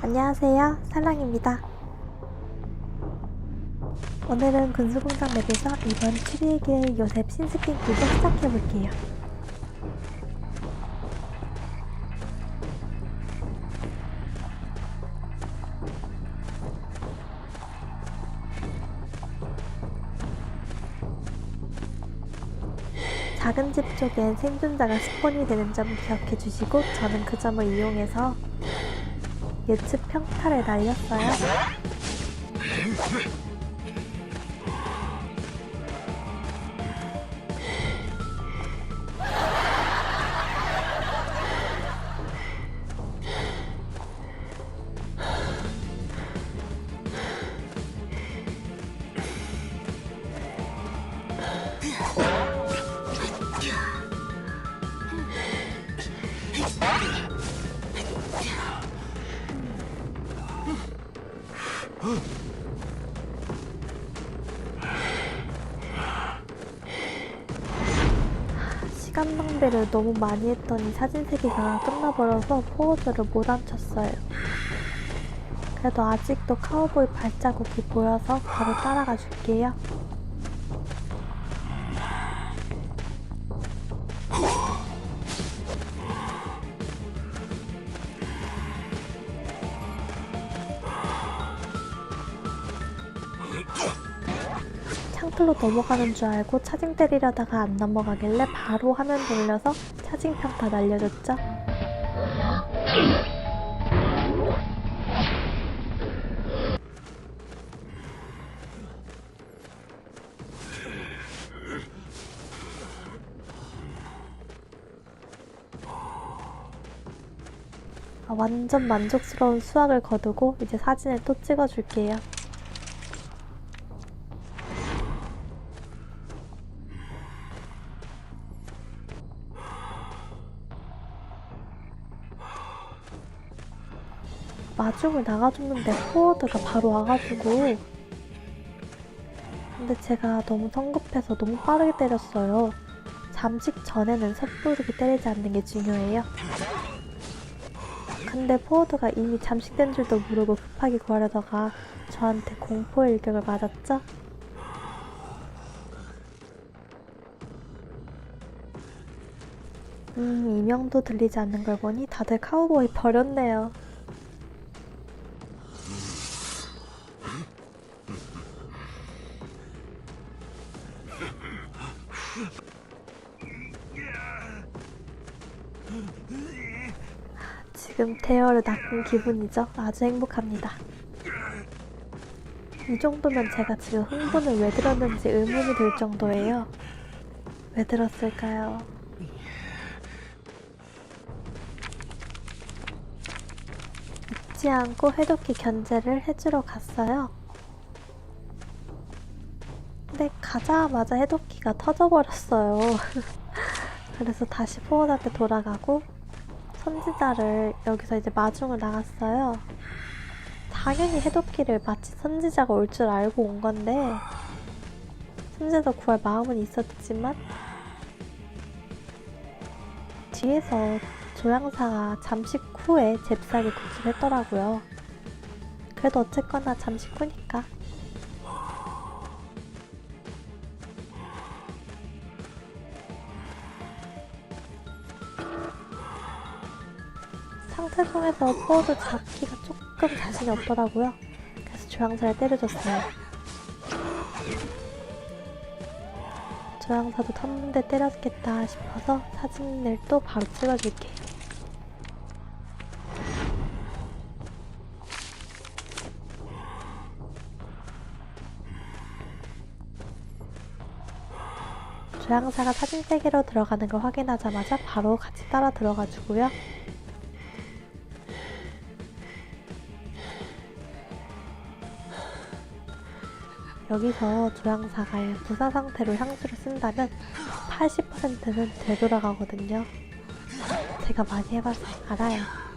안녕하세요. 살랑입니다. 오늘은 군수공장 맵에서 이번 7일기의 요셉 신스킨 기도 시작해볼게요. 작은 집 쪽엔 생존자가 스폰이 되는 점 기억해 주시고 저는 그 점을 이용해서 예측 평타를 날렸어요. 시간 낭비를 너무 많이 했더니 사진 세기가 끝나버려서 포워드를 못 앉혔어요. 그래도 아직도 카우보이 발자국이 보여서 바로 따라가 줄게요. 창틀로 넘어가는 줄 알고 차징 때리려다가 안 넘어가길래 바로 화면 돌려서 차징 평타 날려줬죠. 아, 완전 만족스러운 수확을 거두고 이제 사진을 또 찍어줄게요. 마중을 나가줬는데 포워드가 바로 와가지고 근데 제가 너무 성급해서 너무 빠르게 때렸어요 잠식 전에는 섣부르게 때리지 않는 게 중요해요 근데 포워드가 이미 잠식된 줄도 모르고 급하게 구하려다가 저한테 공포의 일격을 맞았죠? 음, 이명도 들리지 않는 걸 보니 다들 카우보이 버렸네요. 지금 대열을 낚은 기분이죠. 아주 행복합니다. 이 정도면 제가 지금 흥분을 왜 들었는지 의문이 들 정도예요. 왜 들었을까요? 잊지 않고 해독기 견제를 해주러 갔어요. 근데 가자마자 해독기가 터져버렸어요. 그래서 다시 포원한테 돌아가고 선지자를 여기서 이제 마중을 나갔어요. 당연히 해독기를 마치 선지자가 올 줄 알고 온 건데 선지자 구할 마음은 있었지만 뒤에서 조향사가 잠식 후에 잽싸게 구출했더라고요. 그래도 어쨌거나 잠식 후니까. 상태 중에서 포워드 잡기가 조금 자신이 없더라고요. 그래서 조향사를 때려줬어요. 조향사도 탐문대 때렸겠다 싶어서 사진을 또 바로 찍어줄게요. 조향사가 사진 세계로 들어가는 걸 확인하자마자 바로 같이 따라 들어가 주고요. 여기서 조향사가 부사 상태로 향수를 쓴다면 80%는 되돌아가거든요. 제가 많이 해봐서 알아요.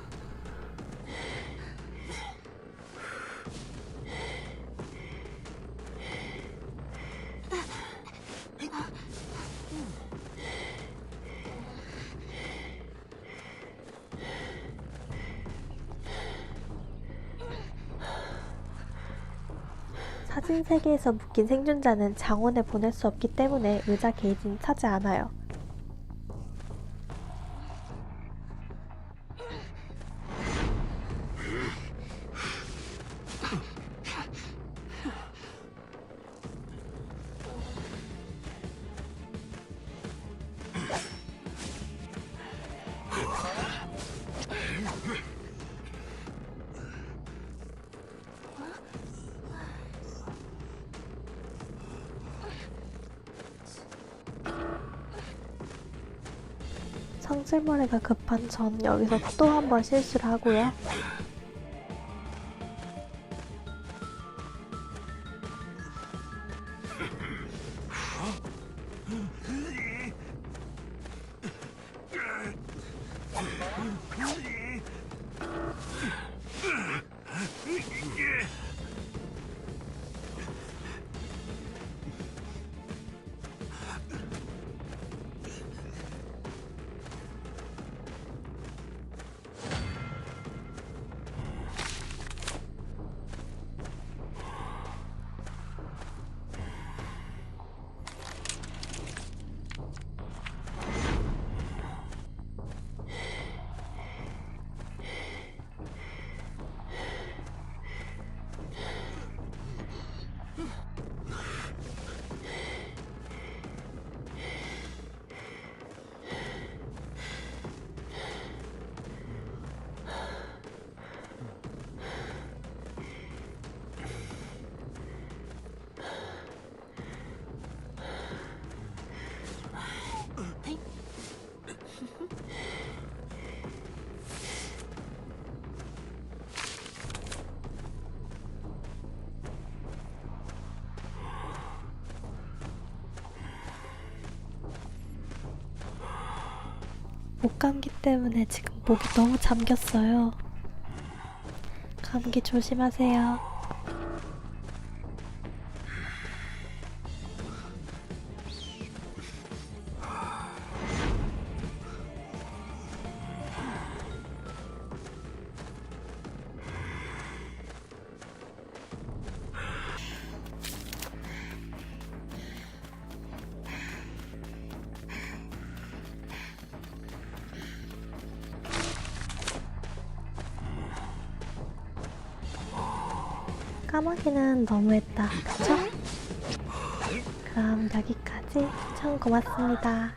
사진 세계에서 묶인 생존자는 장원에 보낼 수 없기 때문에 의자 게이지는 차지 않아요. 성질머리가 급한 전 여기서 또 한 번 실수를 하고요. 목 감기 때문에 지금 목이 너무 잠겼어요. 감기 조심하세요. 까마귀는 너무했다. 그쵸? 그럼 여기까지 시청 고맙습니다.